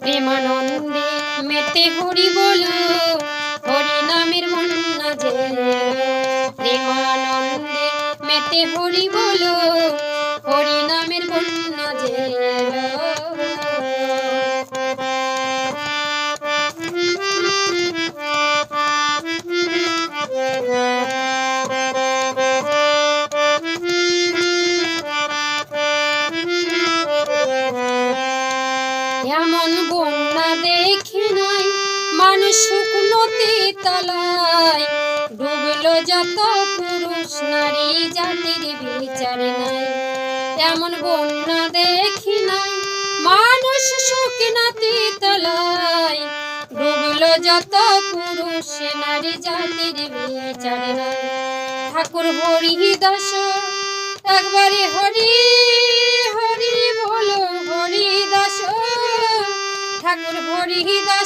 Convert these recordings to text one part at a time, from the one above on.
প্রেমানন্দে মেতে হরি বলো হরি নামের বন্যা যে প্রেমানন্দে মেতে হরি বলো হরি নামের দেখি নাই। মানুষ তলায় যত পুরুষ, নারী জাতির বিচার নাই। এমন বন্যা দেখি নাই। মানুষ শুকনাতে তলায় ডুবলো যত পুরুষ, নারী জাতির বিচার নাই। ঠাকুর হরি দাস একবারে হরি হরি বলো।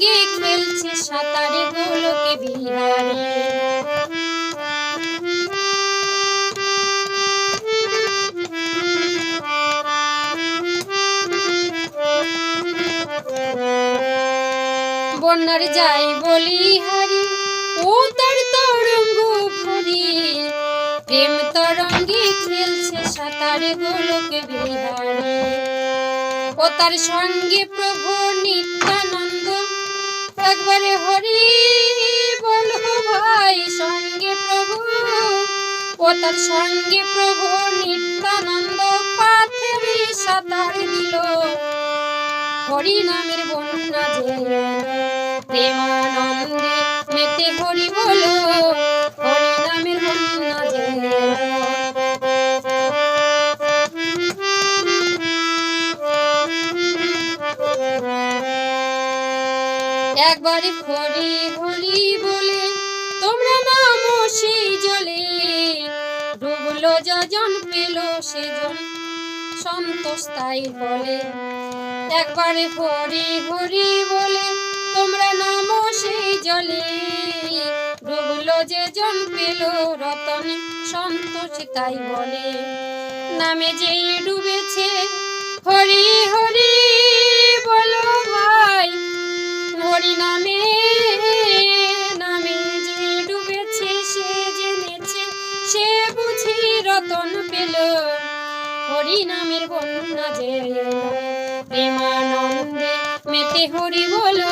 খেলছে সাঁতারে গোলকে বিহারি। বন্যার যাই বলি হারি ও তার তরঙ্গ ভরি। প্রেম তরঙ্গে খেলছে সাঁতারে গোলকে বিহারি। ও তার সঙ্গে প্রভু নিত্যানন্দ একবারে হরি বলো ভাই, সঙ্গে প্রভু। ও তার সঙ্গে প্রভু নিত্যানন্দ পাথেরি সাঁতার দিল। হরি নামের বন্যা যে প্রেমানন্দে একবারে হরি হরি বলে, তোমরা নামো সেই জলে। ডুবলো যজন, পেল সেজন সন্তোষ তাই বলে একবারে হরি হরি বলে, তোমরা নামো সেই জলে। ডুবলো যে জন পেল রতন সন্তোষ তাই বলে নামে যে ডুবেছে হরি নামের বন্যা যে প্রেমানন্দে মেতে হরি বলো।